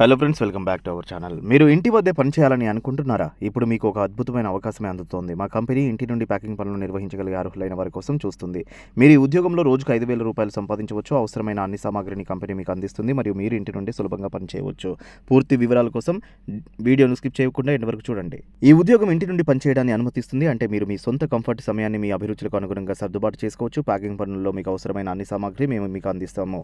Hello friends welcome back to our channel మీరు ఇంటి వద్దే పని చేయాలని అనుకుంటున్నారా? ఇప్పుడు మీకు ఒక అద్భుతమైన అవకాశమే అందుతోంది. మా కంపెనీ ఇంటి నుండి ప్యాకింగ్ పనులు నిర్వహించగలిగే అర్హులైన వారి కోసం చూస్తుంది. మీరు ఈ ఉద్యోగంలో రోజుకు ఐదు వేల రూపాయలు సంపాదించవచ్చు. అవసరమైన అన్ని సామాగ్రిని కంపెనీ మీకు అందిస్తుంది. మరియు మీరు ఇంటి నుండి సులభంగా పని చేయవచ్చు. పూర్తి వివరాల కోసం వీడియోను స్కిప్ చేయకుండా ఇంటి వరకు చూడండి. ఈ ఉద్యోగం ఇంటి నుండి పనిచేయడాన్ని అనుమతిస్తుంది. అంటే మీరు మీ సొంత కంఫర్ట్ సమయాన్ని మీ అభిరుచులకు అనుగుణంగా సర్దుబాటు చేసుకోవచ్చు. ప్యాకింగ్ పనుల్లో మీకు అవసరమైన అన్ని సామాగ్రి మేము మీకు అందిస్తాము.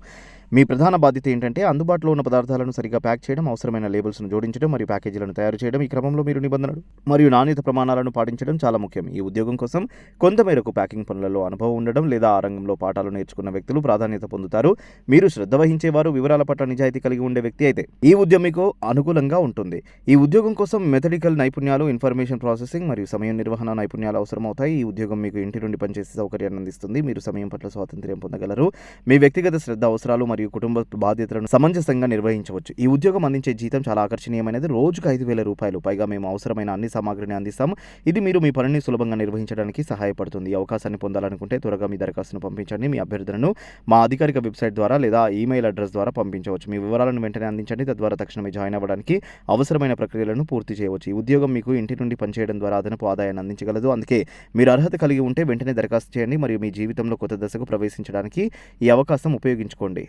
మీ ప్రధాన బాధ్యత ఏంటంటే అందుబాటులో ఉన్న పదార్థాలను సరిగా ప్యాక్ చేయడం అవసరమైన లేబుల్స్ను జోడించడం మరియు ప్యాకేజీలను తయారు చేయడం ఈ క్రమంలో మీరు నిబంధనలు మరియు నాణ్యత ప్రమాణాలను పాటించడం చాలా ముఖ్యం. ఈ ఉద్యోగం కోసం కొంతమేరకు ప్యాకింగ్ పనులలో అనుభవం ఉండడం లేదా ఆ రంగంలో పాఠాలు నేర్చుకున్న వ్యక్తులు ప్రాధాన్యత పొందుతారు. మీరు శ్రద్ధ వహించేవారు వివరాల పట్ల నిజాయితీ కలిగి ఉండే వ్యక్తి అయితే ఈ ఉద్యమికు అనుకూలంగా ఉంటుంది. ఈ ఉద్యోగం కోసం మెథడికల్ నైపుణ్యాలు ఇన్ఫర్మేషన్ ప్రాసెసింగ్ మరియు సమయం నిర్వహణ నైపుణ్యాలు అవసరమవుతాయి. ఈ ఉద్యోగం మీకు ఇంటి నుండి పనిచేసే సౌకర్యాన్ని అందిస్తుంది. మీరు సమయం పట్ల స్వాతంత్ర్యం పొందగలరు. మీ వ్యక్తిగత శ్రద్ధ అవసరాలు మరియు కుటుంబ బాధ్యతలను సమంజసంగా నిర్వహించవచ్చు. ఈ ఉద్యోగం అందించే జీతం చాలా ఆకర్షణీయమైనది. రోజుకు ఐదు వేల రూపాయలు. పైగా మేము అవసరమైన అన్ని సామాగ్రిని అందిస్తాం. ఇది మీరు మీ పనిని సులభంగా నిర్వహించడానికి సహాయపడుతుంది. అవకాశాన్ని పొందాలనుకుంటే త్వరగా మీ దరఖాస్తును పంపించండి. మీ అభ్యర్థులను మా అధికారిక వెబ్సైట్ ద్వారా లేదా ఈమెయిల్ అడ్రస్ ద్వారా పంపించవచ్చు. మీ వివరాలను వెంటనే అందించండి. తద్వారా తక్షణమే జాయిన్ అవ్వడానికి అవసరమైన ప్రక్రియలను పూర్తి చేయవచ్చు. ఈ ఉద్యోగం మీకు ఇంటి నుండి పనిచేయడం ద్వారా అదనపు ఆదాయాన్ని అందించగలదు. అందుకే మీరు అర్హత కలిగి ఉంటే వెంటనే దరఖాస్తు చేయండి. మరియు మీ జీవితంలో కొత్త దశకు ప్రవేశించడానికి ఈ అవకాశం ఉపయోగించుకోండి.